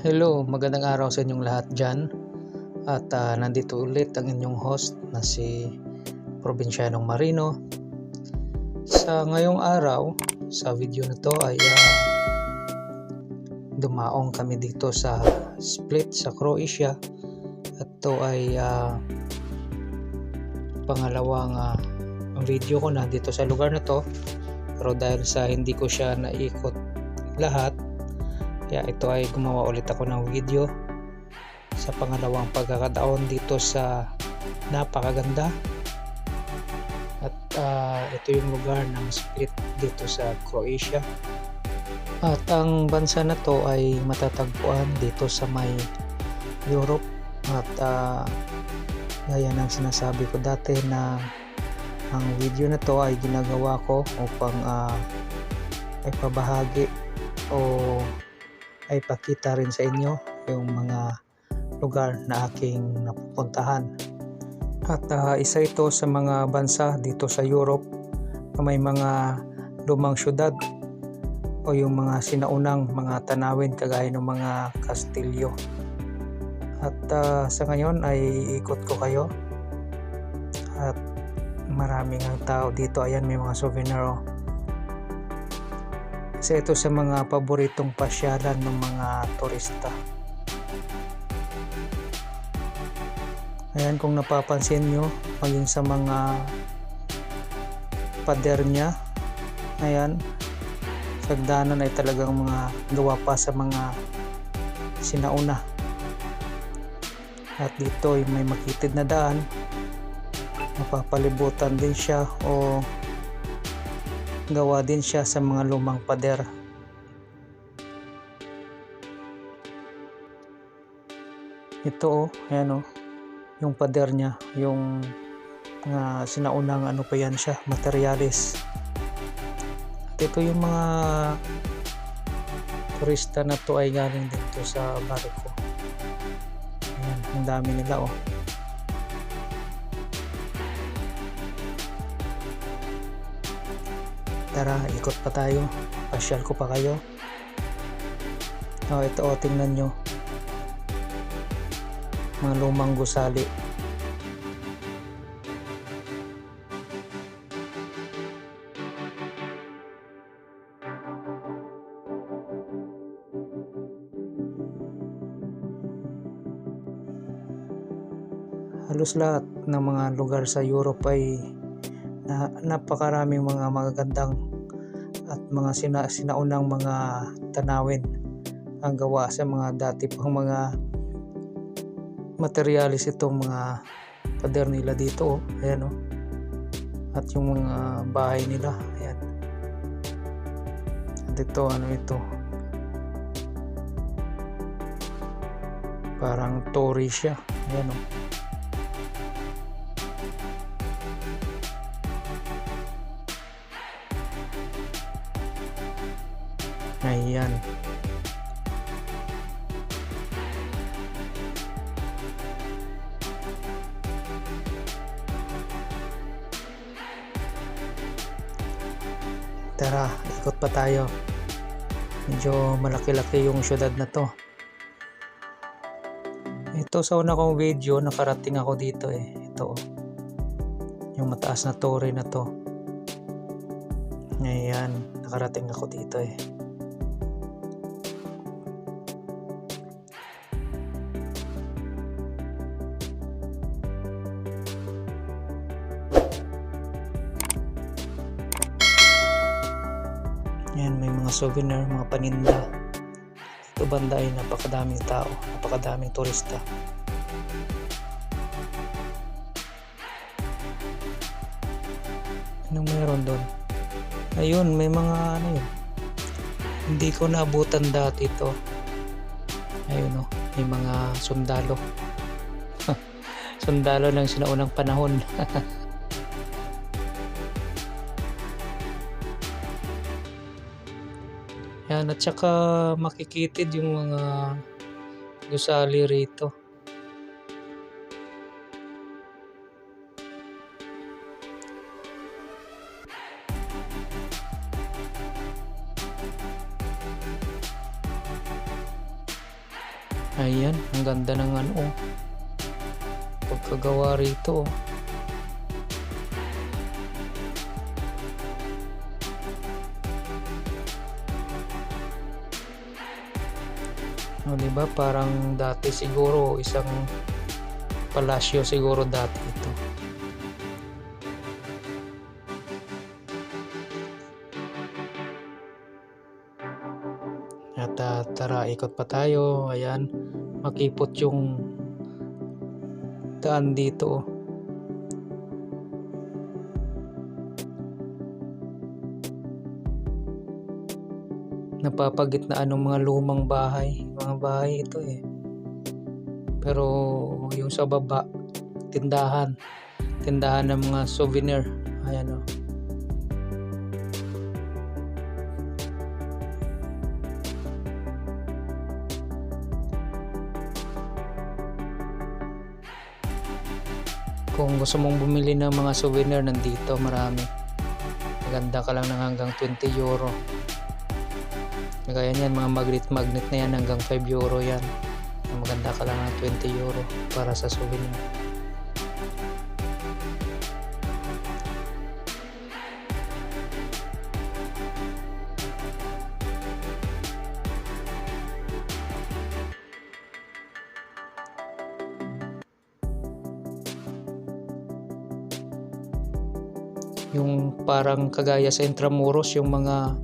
Hello, magandang araw sa inyong lahat dyan. At ah, nandito ulit ang inyong host na si Provincianong Marino. Sa ngayong araw, sa video na to ay ah, dumaong kami dito sa Split sa Croatia. At to ay ah, pangalawang ah, video ko na dito sa lugar na to. Pero dahil sa hindi ko siya naikot lahat, kaya ito ay gumawa ulit ako ng video sa pangalawang pagkakataon dito sa napakaganda. At ah, ito yung lugar ng split dito sa Croatia. At ang bansa na to ay matatagpuan dito sa may Europe. At ah, gaya ng sinasabi ko dati na ang video na to ay ginagawa ko upang ah, ay pabahagi o ay pakita rin sa inyo yung mga lugar na aking napupuntahan. At ah, isa ito sa mga bansa dito sa Europe na may mga lumang syudad o yung mga sinaunang mga tanawin kagaya ng mga kastilyo. At ah, sa ngayon ay ikot ko kayo at maraming ang tao dito. Ayan may mga souvenir oh. Isa ito sa mga paboritong pasyalan ng mga turista. Ayan kung napapansin nyo, maging sa mga pader niya. Ayan, sagdanan ay talagang mga gawa pa sa mga sinauna. At dito ay may makitid na daan. Mapapalibutan din siya o gawa din siya sa mga lumang pader. Ito oh, ayan oh, yung pader niya, yung mga sinaunang ano pa yan siya, materialis. At ito yung mga turista na to ay galing dito sa barko. Ayan, ang dami nila oh. Tara, ikot pa tayo. Pasyal ko pa kayo. Oh, ito oh, tingnan nyo. Mga lumang gusali. Halos lahat ng mga lugar sa Europe ay na, napakaraming mga magagandang at mga sina, sinaunang mga tanawin ang gawa sa mga dati pang mga materialis itong mga pader nila dito oh. ayan oh. at yung mga bahay nila ayan at ito ano ito parang torii siya ayan oh. Tara, ikot pa tayo. Medyo malaki-laki yung syudad na to. Ito sa una kong video, nakarating ako dito eh. Ito. oh. Yung mataas na torre na to. Ayan, nakarating ako dito eh. Yan, may mga souvenir, mga paninda. Ito banda ay napakadaming tao, napakadaming turista. Anong meron doon? Ayun, may mga ano yun. Hindi ko naabutan dati ito. Ayun o, may mga sundalo. sundalo ng sinaunang panahon. Yan, at saka makikitid yung mga gusali rito. Ayan, ang ganda ng ano. oh. Pagkagawa rito. oh. O, di ba? Parang dati siguro isang palasyo siguro dati ito. At ah, tara, ikot pa tayo. Ayan, makipot yung daan dito. Napapagitnaan ng mga lumang bahay. Mga bahay ito eh. Pero yung sa baba, tindahan. Tindahan ng mga souvenir. Ayan oh. o. Kung gusto mong bumili ng mga souvenir, nandito marami. Maganda ka lang ng hanggang 20 euro. Kaya niyan, mga magnet-magnet na yan hanggang 5 euro yan. Maganda ka lang ng 20 euro para sa souvenir. Yung parang kagaya sa Intramuros, yung mga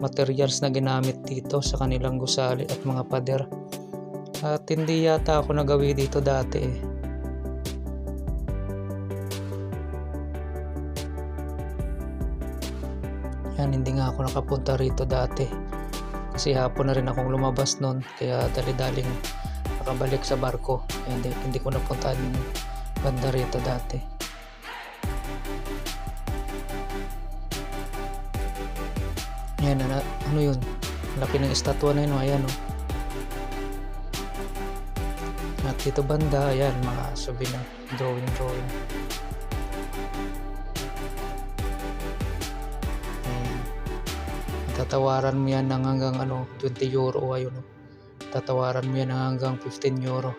materials na ginamit dito sa kanilang gusali at mga pader. At hindi yata ako nagawi dito dati eh. Yan, hindi nga ako nakapunta rito dati. Kasi hapon na rin akong lumabas noon. Kaya dali-daling nakabalik sa barko. Hindi, hindi ko napuntahan yung banda rito dati. Yan, ano, ano yun? Laki ng estatwa na yun, oh. ayan oh. At dito banda, ayan, mga souvenir, drawing, drawing. Ayan. Tatawaran mo yan ng hanggang ano, 20 euro, ayun oh. Tatawaran mo yan ng hanggang 15 euro.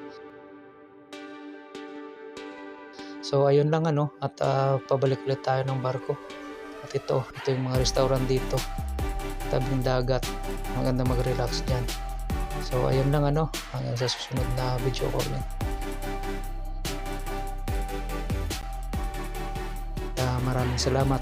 So ayun lang ano, at ah, pabalik ulit tayo ng barko. At ito, ito yung mga restaurant dito tabing dagat. Maganda mag-relax dyan. So, ayun lang ano. Hanggang sa susunod na video call yun. Ah, maraming salamat.